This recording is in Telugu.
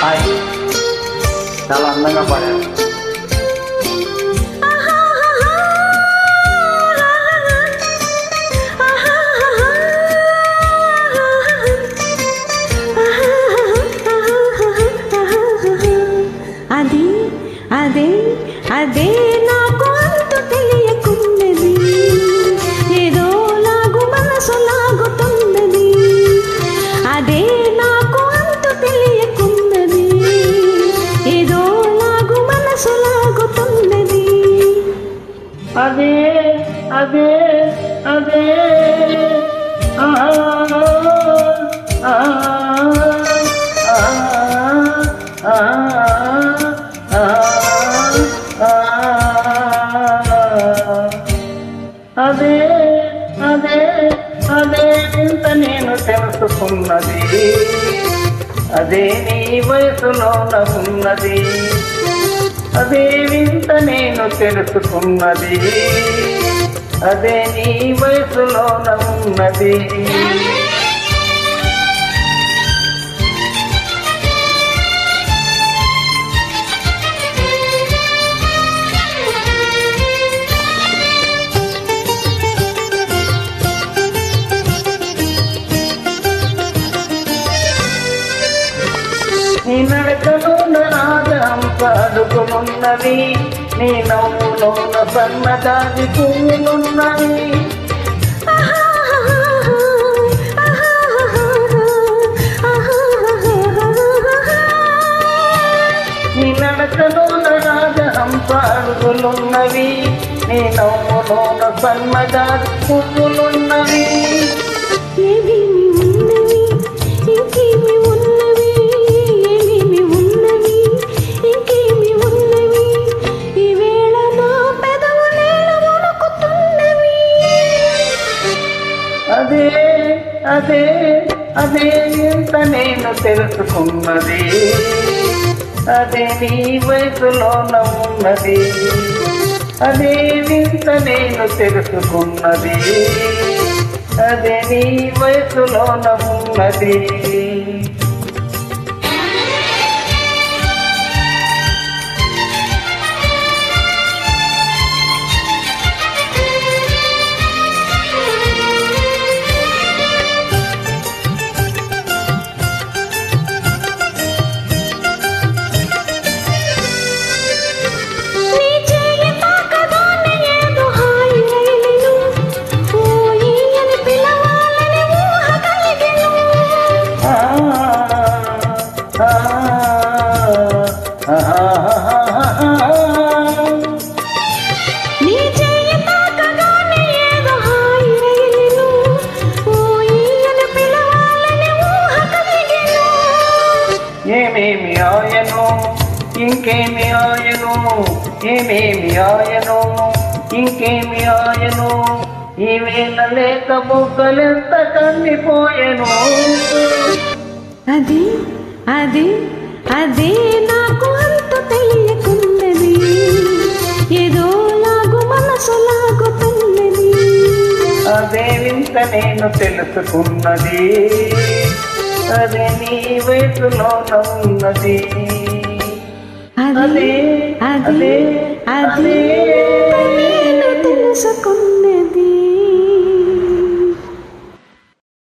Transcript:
హాయ్. చాలా అందంగా పాడారు. అది అదే అదే. అదే అదే అదే. అదే అదే అదే ఇంత నేను తెలుసుకున్నది. అదే నీ వయసులో ఉన్నది అదే వింత నేను తెలుసుకున్నది. అదే నీ వయసులోన ఉన్నది నీ నడకలోన రాజహంస అడుగులున్నవి నీ నవ్వులోన సన్నదాని పువ్వులున్నవి. నీ నడకలోన రాజహంస అడుగులున్నవి నీ నవ్వులోన సన్నదాని పువ్వులున్నవి. ఏమి అదే అదే ఇంత నేను తెలుసుకున్నది? అదే నీ వయసులోన ఉన్నది అదే వింత నేను తెలుసుకున్నది? అదే నీ వయసులోన ఉన్నది ఇంకేమి ఆయను? ఏమేమి ఆయను? ఇంకేమి ఆయను? ఈ వేళ లేక బొగ్గలెంత కందిపోయెను అది అది అదే నాకు అంత తెలియకున్నది ఏదో లాగు మనసు లాగుతున్నది అదే వింత నేను తెలుసుకున్నది. అదే నీ వయసులోన ఉన్నది. అది అదే అది